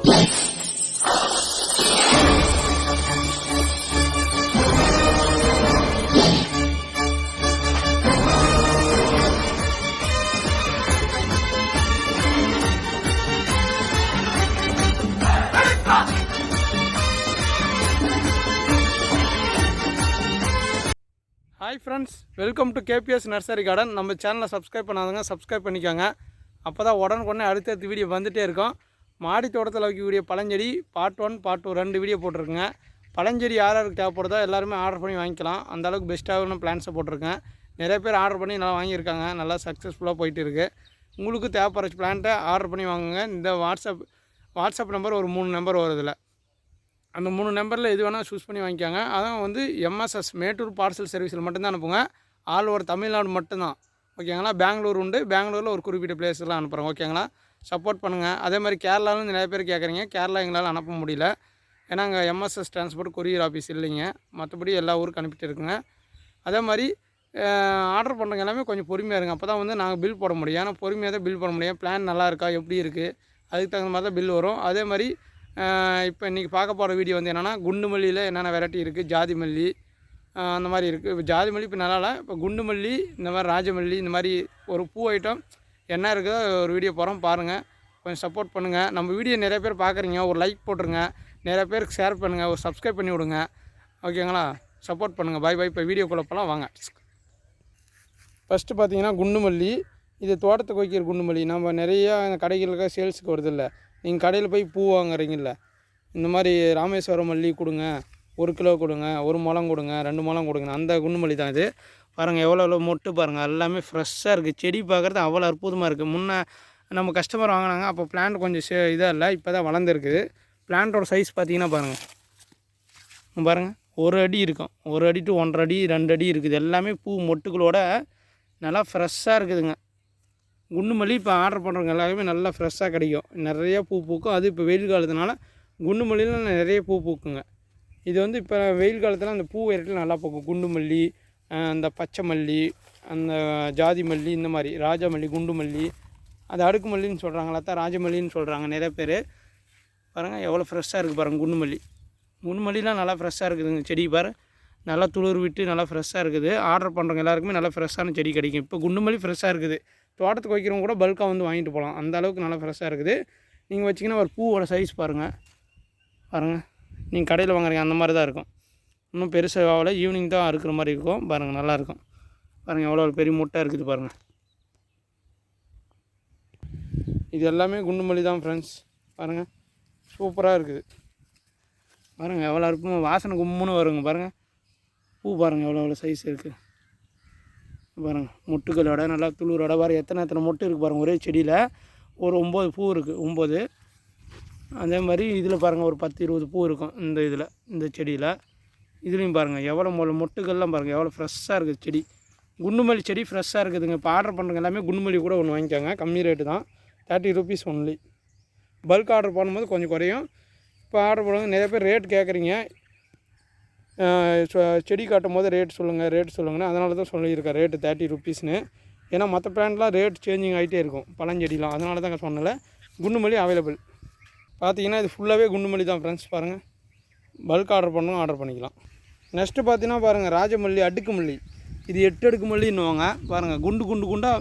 Hi friends welcome to KPS nursery garden நம்ம சேனலை subscribe பண்ணாதவங்க சப்ஸ்கிரைப் பண்ணிக்கோங்க. அப்போ தான் உடனுக்குடனே அடுத்தடுத்து வீடியோ வந்துகிட்டே இருக்கும். மாடி தோட்டத்தில் வைக்கக்கூடிய பழஞ்செடி பார்ட் ஒன் பார்ட் டூ ரெண்டு வீடியோ போட்டிருக்குங்க. பழஞ்செடி யார் யாருக்கு தேவைப்படுதோ எல்லாருமே ஆர்டர் பண்ணி வாங்கிக்கலாம். அந்தளவுக்கு பெஸ்ட்டாக பிளான்ஸை போட்டிருக்கேன். நிறைய பேர் ஆர்டர் பண்ணி நல்லா வாங்கியிருக்காங்க. நல்லா சக்ஸஸ்ஃபுல்லாக போயிட்டு இருக்குது உங்களுக்கு தேவைப்படுற பிளான்ட்டை ஆர்டர் பண்ணி வாங்குங்க. இந்த வாட்ஸ்அப் வாட்ஸ்அப் நம்பர் ஒரு மூணு நம்பர் வருதில்ல அந்த மூணு நம்பரில் எது வேணால் சூஸ் பண்ணி வாங்கிக்காங்க. அதான் வந்து எம்எஸ்எஸ் மேட்டூர் பார்சல் சர்வீஸில் மட்டும்தான் அனுப்புங்க. ஆல் ஓவர் தமிழ்நாடு மட்டும்தான். ஓகேங்களா? பெங்களூர் உண்டு. பெங்களூரில் ஒரு குறிப்பிட்ட பிளேஸ்லாம் அனுப்புகிறோம் ஓகேங்களா? சப்போர்ட் பண்ணுங்கள் அதே மாதிரி கேரளாவில் நிறைய பேர் கேட்குறீங்க கேரளா எங்களால் அனுப்ப முடியல. ஏன்னா அங்கே எம்எஸ்எஸ் டிரான்ஸ்போர்ட் கொரியர் ஆஃபீஸ் இல்லைங்க. மற்றபடி எல்லா ஊருக்கும் அனுப்பிட்டு இருக்குங்க. அதே மாதிரி ஆர்டர் பண்ணுறவங்க எல்லாமே கொஞ்சம் பொறுமையாக இருங்க. அப்போ தான் வந்து நாங்கள் பில் போட முடியும். ஏன்னா பொறுமையாக தான் பில் போட முடியும். பிளான் நல்லா இருக்கா? எப்படி இருக்குது அதுக்கு தகுந்த மாதிரி தான் பில் வரும். அதே மாதிரி இப்போ இன்றைக்கி பார்க்க போகிற வீடியோ வந்து என்னென்னா குண்டு மல்லியில் என்னென்ன வெரைட்டி இருக்குது ஜாதி மல்லி அந்த மாதிரி இருக்குது இப்போ ஜாதி மல்லி இப்போ நல்லா இல்லை இப்போ குண்டு மல்லி இந்த மாதிரி ராஜமல்லி இந்த மாதிரி ஒரு பூ ஐட்டம் என்ன இருக்குதோ ஒரு வீடியோ போகிறோம் பாருங்கள் கொஞ்சம் சப்போர்ட் பண்ணுங்கள் நம்ம வீடியோ நிறைய பேர் பார்க்குறீங்க ஒரு லைக் போட்டுருங்க. நிறைய பேருக்கு ஷேர் பண்ணுங்கள் ஒரு சப்ஸ்கிரைப் பண்ணி விடுங்க. ஓகேங்களா சப்போர்ட் பண்ணுங்கள் பை பை இப்போ வீடியோக்குள்ளே போகலாம் வாங்க. ஃபஸ்ட்டு பார்த்தீங்கன்னா குண்டு மல்லி இது தோட்டத்துக்கு வைக்கிற குண்டு மல்லி நம்ம நிறையா கடைகளுக்கு சேல்ஸுக்கு வருதில்ல நீங்கள் கடையில் போய் பூ வாங்குறீங்கல்ல. இந்த மாதிரி ராமேஸ்வரம் மல்லி கொடுங்க. ஒரு கிலோ கொடுங்க ஒரு முழம் கொடுங்க ரெண்டு முழம் கொடுங்க அந்த குண்டு மல்லி தான் இது. பாருங்கள் எவ்வளோ எவ்வளோ மொட்டு பாருங்கள் எல்லாமே ஃப்ரெஷ்ஷாக இருக்குது செடி பார்க்குறது அவ்வளோ அற்புதமாக இருக்குது முன்னே நம்ம கஸ்டமர் வாங்கினாங்க அப்போ பிளான்ட் கொஞ்சம் சே இதாக இல்லை இப்போ தான் வளர்ந்துருக்குது பிளான்ட்டோட சைஸ் பார்த்தீங்கன்னா பாருங்கள் பாருங்கள் ஒரு அடி இருக்கும். ஒரு அடி டு ஒன்றரை அடி ரெண்டு அடி இருக்குது. எல்லாமே பூ மொட்டுகளோட நல்லா ஃப்ரெஷ்ஷாக இருக்குதுங்க. குண்டு மல்லி இப்போ ஆர்டர் பண்ணுறவங்க எல்லாருமே நல்லா ஃப்ரெஷ்ஷாக கிடைக்கும். நிறையா பூ பூக்கும். அது இப்போ வெயில் காலத்தினால குண்டு மல்லியில் நிறைய பூ பூக்குங்க. இது வந்து இப்போ வெயில் காலத்தில் அந்த பூ வெரைட்டியில் நல்லா பூக்கும். குண்டு மல்லி அந்த பச்சை மல்லி அந்த ஜாதி மல்லி இந்த மாதிரி ராஜா மல்லி குண்டு மல்லி அது அடுக்கு மல்லின்னு சொல்கிறாங்களா தான் ராஜமல்லின்னு சொல்கிறாங்க நிறைய பேர். பாருங்கள் எவ்வளோ ஃப்ரெஷ்ஷாக இருக்குது பாருங்கள் குண்டு மல்லி. குண்டு மல்லிலாம் நல்லா ஃப்ரெஷ்ஷாக இருக்குதுங்க செடி பாரு. நல்லா துளிர் விட்டு நல்லா ஃப்ரெஷ்ஷாக இருக்குது. ஆர்டர் பண்ணுறவங்க எல்லாருக்குமே நல்லா ஃப்ரெஷ்ஷான செடி கிடைக்கும். இப்போ குண்டு மல்லி ஃப்ரெஷ்ஷாக இருக்குது. தோட்டத்துக்கு வைக்கிறவங்க கூட பல்காக வந்து வாங்கிட்டு போகலாம் அந்த அளவுக்கு நல்லா ஃப்ரெஷ்ஷாக இருக்குது. நீங்கள் வச்சிங்கன்னா ஒரு பூவோட சைஸ் பாருங்கள் பாருங்கள் நீங்கள் கடையில் வாங்குறீங்க அந்த மாதிரி தான் இருக்கும். இன்னும் பெருசாக ஆகலை ஈவினிங் தான் இருக்கிற மாதிரி இருக்கும். பாருங்கள் நல்லாயிருக்கும் பாருங்கள் எவ்வளோ பெரிய முட்டை இருக்குது பாருங்கள் இது எல்லாமே குண்டுமல்லி தான் ஃப்ரெண்ட்ஸ் பாருங்கள் சூப்பராக இருக்குது. பாருங்கள் எவ்வளோ இருக்கும் வாசனை கும்முன்னு வருங்க பாருங்கள் பூ பாருங்கள் எவ்வளோ எவ்வளோ சைஸ் இருக்குது பாருங்கள் முட்டுக்களோட நல்லா துளுரோட பாருங்கள் எத்தனை எத்தனை மொட்டு இருக்குது பாருங்கள் ஒரே செடியில். ஒரு ஒம்பது பூ இருக்குது ஒம்பது. அதே மாதிரி இதில் பாருங்கள் ஒரு பத்து இருபது பூ இருக்கும் இந்த இதில் இந்த செடியில். இதுலேயும் பாருங்கள் எவ்வளோ மொ மொட்டுகள்லாம் பாருங்கள் எவ்வளோ ஃப்ரெஷ்ஷாக இருக்குது செடி. குண்டுமல்லி செடி ஃப்ரெஷ்ஷாக இருக்குதுங்க. இப்போ ஆர்டர் பண்ணுறவங்க எல்லாமே குண்டுமல்லி கூட ஒன்று வாங்கிக்கோங்க. கம்மி ரேட்டு தான். Thirty rupees only bulk order பண்ணும்போது கொஞ்சம் குறையும். இப்போ ஆர்டர் பண்ணுவாங்க நிறைய பேர் ரேட் கேட்குறீங்க. செடி காட்டும் போது ரேட் சொல்லுங்கள் ரேட் சொல்லுங்கன்னா அதனால தான் சொல்லியிருக்கேன் ரேட்டு தேர்ட்டி ருபீஸ்னு ஏன்னா மற்ற பிளான்ட்லாம் ரேட் சேஞ்சிங் ஆகிட்டே இருக்கும் பழஞ்செடிலாம். அதனால தான் சொன்னல குண்டுமல்லி அவைலபிள் பார்த்தீங்கன்னா இது ஃபுல்லாகவே குண்டுமல்லி தான் ஃப்ரெண்ட்ஸ் பாருங்கள் பல்க் ஆர்டர் பண்ணணும் ஆர்டர் பண்ணிக்கலாம். நெக்ஸ்ட்டு பார்த்தீங்கன்னா பாருங்கள் ராஜமல்லி அடுக்கு மல்லி இது எட்டு அடுக்கு மல்லின்னுவாங்க பாருங்கள் குண்டு குண்டு குண்டாக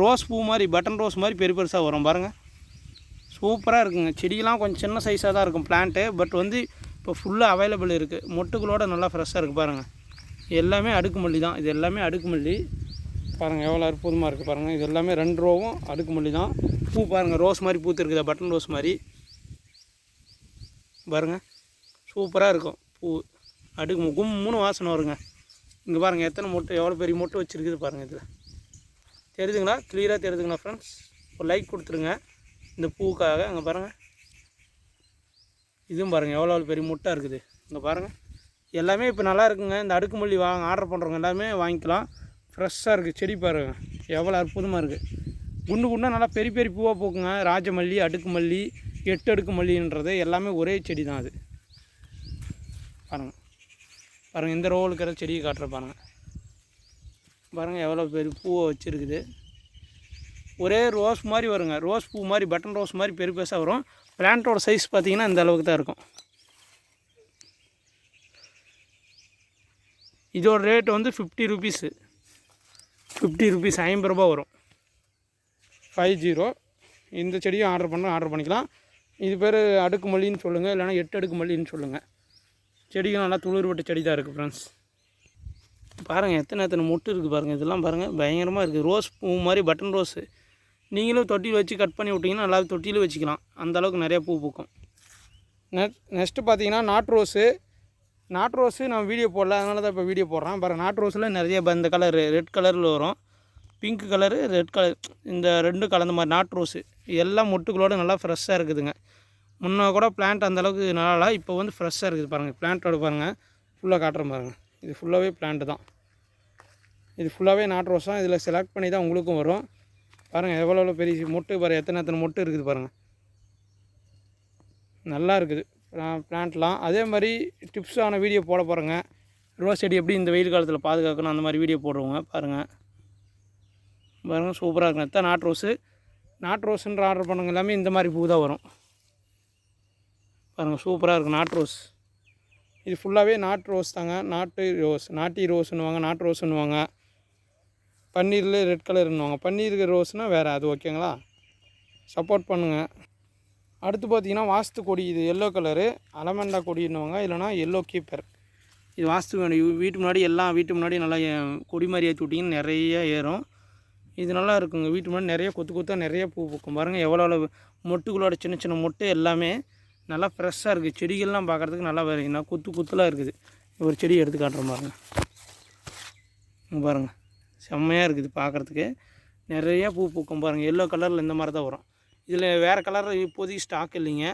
ரோஸ் பூ மாதிரி பட்டன் ரோஸ் மாதிரி பெரிய பெருசாக வரும். பாருங்கள் சூப்பராக இருக்குங்க. செடியெலாம் கொஞ்சம் சின்ன சைஸாக தான் இருக்கும் பிளான்ட்டு பட் வந்து இப்போ ஃபுல்லாக அவைலபிள் இருக்குது மொட்டுகளோட நல்லா ஃப்ரெஷ்ஷாக இருக்குது பாருங்கள் எல்லாமே அடுக்கு மல்லி தான். இது எல்லாமே அடுக்கு மல்லி பாருங்கள் எவ்வளோ அற்புதமாக இருக்குது பாருங்கள் இது எல்லாமே ரெண்டு ரோவும் அடுக்கு மல்லி தான். பூ பாருங்கள் ரோஸ் மாதிரி பூத்து இருக்குதா பட்டன் ரோஸ் மாதிரி. பாருங்கள் சூப்பராக இருக்கும். பூ அடுக்கு மு- கும்முன்னு வாசனை வருங்க. இங்கே பாருங்கள் எத்தனை மொட்டை எவ்வளோ பெரிய மொட்டை வச்சுருக்குது பாருங்கள் இதில். தெரியுதுங்களா? கிளியராக தெரியுதுங்களா ஃப்ரெண்ட்ஸ் ஒரு லைக் கொடுத்துருங்க. இந்த பூக்காக அங்கே பாருங்கள் இதுவும் பாருங்கள் எவ்வளோ பெரிய முட்டை இருக்குது. இங்கே பாருங்கள் எல்லாமே இப்போ நல்லா இருக்குங்க. இந்த அடுக்கு மல்லி வாங்க ஆர்டர் பண்ணுறவங்க எல்லாமே வாங்கிக்கலாம். ஃப்ரெஷ்ஷாக இருக்குது செடி பாருங்கள் எவ்வளோ அற்புதமாக இருக்குது குண்டு குண்டாக நல்லா பெரிய பெரிய பூவாக பூக்குங்க. ராஜமல்லி அடுக்கு மல்லி அடுக்கு மல்லின்றது எல்லாமே ஒரே செடி தான் அது. பாருங்கள் பாருங்கள் இந்த ரோவில் இருக்கிற செடியை காட்டுற பாருங்கள் பாருங்கள் எவ்வளோ பெரிய பூவை வச்சுருக்குது. ஒரே ரோஸ் மாதிரி வருங்க. ரோஸ் பூ மாதிரி பட்டன் ரோஸ் மாதிரி பெரிய பெருசாக வரும். பிளான்ட்டோட சைஸ் பார்த்தீங்கன்னா இந்த அளவுக்கு தான் இருக்கும். இதோட ரேட் வந்து ஃபிஃப்டி ருபீஸு ஃபிஃப்டி ருபீஸ் ஐம்பது ரூபா வரும். ஃபைவ் ஜீரோ இந்த செடியும் ஆர்டர் பண்ண ஆர்டர் பண்ணிக்கலாம். இது பேர் அடுக்கு மல்லின்னு சொல்லுங்கள் இல்லைன்னா எட்டு அடுக்கு மல்லின்னு சொல்லுங்கள் செடிகள் நல்லா துளிர்பட்ட செடி தான் இருக்குது ஃப்ரெண்ட்ஸ் பாருங்கள் எத்தனை எத்தனை மொட்டு இருக்குது பாருங்கள் இதெல்லாம் பாருங்கள் பயங்கரமாக இருக்குது ரோஸ் பூ மாதிரி பட்டன் ரோஸு நீங்களும் தொட்டியில் வச்சு கட் பண்ணி விட்டிங்கன்னா நல்லா தொட்டியில் வச்சுக்கலாம். அந்தளவுக்கு நிறையா நிறைய பூ பூக்கும். நெட் நெக்ஸ்ட்டு பார்த்தீங்கன்னா நாட் ரோஸு நாட் ரோஸு நான் வீடியோ போடல அதனால தான் இப்போ வீடியோ போடுறேன். பாருங்கள் நாட் ரோஸில் நிறைய இந்த கலர் ரெட் கலரில் வரும். பிங்க் கலரு ரெட் கலர் இந்த ரெண்டும் கலந்த மாதிரி நாட் ரோஸு. எல்லாம் மொட்டுகளோட நல்லா ஃப்ரெஷ்ஷாக இருக்குதுங்க. முன்னே கூட பிளான்ட் அந்த அளவுக்கு நல்லா இல்லை இப்போ வந்து ஃப்ரெஷ்ஷாக இருக்குது பாருங்கள் பிளான்ட்டோட பாருங்கள் ஃபுல்லாக காட்டுறேன் பாருங்கள் இது ஃபுல்லாகவே பிளான்ட் தான். இது ஃபுல்லாகவே நாட் ரோஸ் தான். இதில் செலக்ட் பண்ணி தான் உங்களுக்கும் வரும். பாருங்கள் எவ்வளோ எவ்வளோ பெரிய மொட்டு பாருங்கள் எத்தனை எத்தனை மொட்டு இருக்குது பாருங்கள் நல்லா இருக்குது. பிளான்ட்லாம் அதே மாதிரி டிப்ஸான வீடியோ போட போகிறேங்க ரோஸ் செடி எப்படி இந்த வெயில் காலத்தில் பாதுகாக்கணும் அந்த மாதிரி வீடியோ போடுறவங்க பாருங்கள் பாருங்கள் சூப்பராக இருக்கும் எத்தனை நாட் ரோஸு. நாட் ரோஸுன்ற ஆர்டர் பண்ணுங்க எல்லாமே இந்த மாதிரி பூ தான் வரும். பாருங்கள் சூப்பராக இருக்கும் நாட் ரோஸ். இது ஃபுல்லாகவே நாட் ரோஸ் தாங்க. நாட்டு ரோஸ் நாட்டி ரோஸ்னுவாங்க நாட்டு ரோஸ்னுவாங்க பன்னீரில் ரெட் கலர்னுவாங்க பன்னீர் ரோஸ்னால் வேறு அது ஓகேங்களா சப்போர்ட் பண்ணுங்கள் அடுத்து பார்த்தீங்கன்னா வாஸ்து கொடி. இது எல்லோ கலரு அலமண்டா கொடின்னுவாங்க. இல்லைனா எல்லோ கீப்பர் இது வாஸ்து வீட்டு முன்னாடி எல்லாம் வீட்டு முன்னாடி நல்லா ஏ- கொடி மாதிரி ஏற்றி விட்டிங்கன்னு நிறைய ஏறும். இது நல்லா இருக்குங்க. வீட்டு முன்னாடி நிறைய கொத்து கொத்தாக நிறைய பூ பூக்கும். பாருங்கள் எவ்வளோ எவ்வளோ மொட்டுகளோட சின்ன சின்ன மொட்டு எல்லாமே நல்லா ஃப்ரெஷ்ஷாக இருக்குது செடிகள்லாம் பார்க்குறதுக்கு நல்லா நான் குத்து குத்துலாம் இருக்குது. ஒரு செடி எடுத்து காட்டுறேன் பாருங்கள் பாருங்கள் செம்மையாக இருக்குது பார்க்குறதுக்கு. நிறைய பூ பூக்கும் பாருங்கள் எல்லோ கலரில் இந்த மாதிரி தான் வரும். இதில் வேறு கலர் இப்போதைக்கு ஸ்டாக் இல்லைங்க.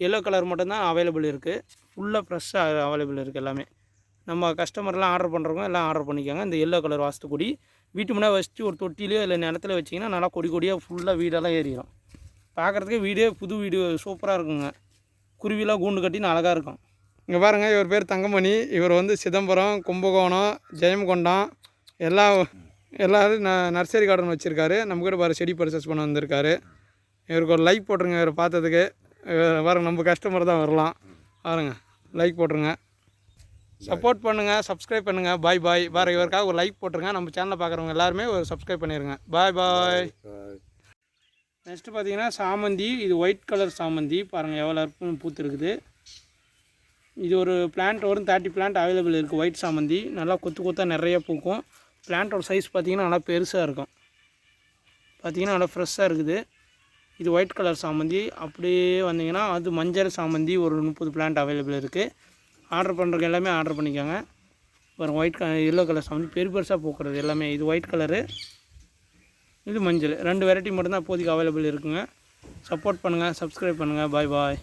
எல்லோ கலர் மட்டும்தான் அவைலபிள் இருக்குது ஃபுல்லாக ஃப்ரெஷ்ஷாக அவைலபிள் இருக்குது எல்லாமே. நம்ம கஸ்டமர்லாம் ஆர்டர் பண்ணுறவங்க எல்லாம் ஆர்டர் பண்ணிக்கோங்க. இந்த எல்லோ கலர் வாஸ்து கொடி வீட்டு முன்னாடி வச்சுட்டு ஒரு தொட்டிலையோ இல்லை நிலத்துல வச்சிங்கன்னா நல்லா கொடி கொடியாக ஃபுல்லாக வீடெல்லாம் ஏறிடும் பார்க்குறதுக்கே வீடே புது வீடு சூப்பராக இருக்குங்க. குருவிலாம் கூண்டு கட்டின்னு அழகாக இருக்கும். இங்கே பாருங்கள் இவர் பேர் தங்கமணி. இவர் வந்து சிதம்பரம் கும்பகோணம் ஜெயம்கொண்டம் எல்லா எல்லாரும் ந நர்சரி கார்டன் வச்சுருக்காரு. நம்ம கூட பாரு செடி பர்ச்சேஸ் பண்ண வந்திருக்காரு. இவருக்கு ஒரு லைக் போட்டுருங்க இவரை பார்த்ததுக்கு. பாருங்க நம்ம கஸ்டமர் தான் வரலாம். பாருங்கள் லைக் போட்டுருங்க. சப்போர்ட் பண்ணுங்கள் சப்ஸ்கிரைப் பண்ணுங்கள் பாய் பாய் பாரு இவருக்காக ஒரு லைக் போட்டுருங்க நம்ம சேனலில் பார்க்குறவங்க எல்லாருமே ஒரு சப்ஸ்கிரைப் பண்ணிடுங்க பாய் பாய் நெக்ஸ்ட்டு பார்த்தீங்கன்னா சாமந்தி. இது ஒயிட் கலர் சாமந்தி. பாருங்கள் எவ்வளோ அற்புதம் பூத்துருக்குது. இது ஒரு பிளான்ட் வரும் தேர்ட்டி பிளான்ட் அவைலபிள் இருக்குது ஒயிட் சாமந்தி. நல்லா கொத்து கொத்தாக நிறைய பூக்கும். பிளான்ட்டோட சைஸ் பார்த்தீங்கன்னா நல்லா பெருசாக இருக்கும். பார்த்தீங்கன்னா நல்லா ஃப்ரெஷ்ஷாக இருக்குது. இது ஒயிட் கலர் சாமந்தி. அப்படியே வந்தீங்கன்னா அது மஞ்சள் சாமந்தி ஒரு முப்பது பிளான்ட் அவைலபிள் இருக்குது ஆர்டர் பண்ணுறதுக்கு எல்லாமே ஆர்டர் பண்ணிக்கோங்க. அப்புறம் ஒயிட் கலர் எல்லோ கலர் சாமந்தி பெரிய பெருசாக பூக்கிறது எல்லாமே. இது ஒயிட் கலரு இது மஞ்சள். ரெண்டு வெரைட்டி மட்டும்தான் இப்போதைக்கு அவைலபிள் இருக்குங்க. சப்போர்ட் பண்ணுங்கள் சப்ஸ்கிரைப் பண்ணுங்கள் பாய் பாய்